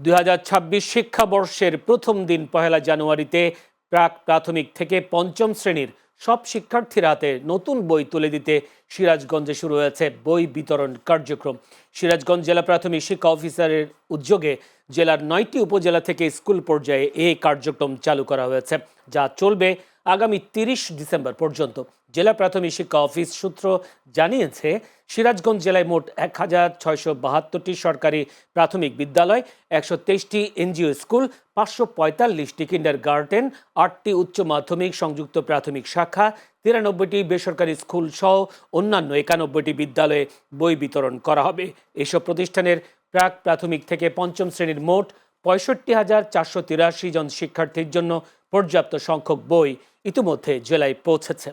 দুই হাজার ছাব্বিশ শিক্ষাবর্ষের প্রথম দিন পহেলা জানুয়ারিতে প্রাক প্রাথমিক থেকে পঞ্চম শ্রেণির সব শিক্ষার্থীর হাতে নতুন বই তুলে দিতে সিরাজগঞ্জে শুরু হয়েছে বই বিতরণ কার্যক্রম। সিরাজগঞ্জ জেলা প্রাথমিক শিক্ষা অফিসারের উদ্যোগে জেলার নয়টি উপজেলা থেকে স্কুল পর্যায়ে এই কার্যক্রম চালু করা হয়েছে, যা চলবে আগামী তিরিশ ডিসেম্বর পর্যন্ত। জেলা প্রাথমিক শিক্ষা অফিস সূত্র জানিয়েছে, সিরাজগঞ্জ জেলায় মোট এক হাজার ছয়শো বাহাত্তরটি সরকারি প্রাথমিক বিদ্যালয়, একশো তেইশটি এনজিও স্কুল, পাঁচশো পঁয়তাল্লিশটি কিন্ডার গার্ডেন আটটি উচ্চ মাধ্যমিক সংযুক্ত প্রাথমিক শাখা, তিরানব্বইটি বেসরকারি স্কুল সহ অন্যান্য একানব্বইটি বিদ্যালয়ে বই বিতরণ করা হবে। এসব প্রতিষ্ঠানের প্রাক প্রাথমিক থেকে পঞ্চম শ্রেণির মোট পঁয়ষট্টি হাজার চারশো তিরাশি জন শিক্ষার্থীর জন্য পর্যাপ্ত সংখ্যক বই ইতিমধ্যে জেলায় পৌঁছেছে।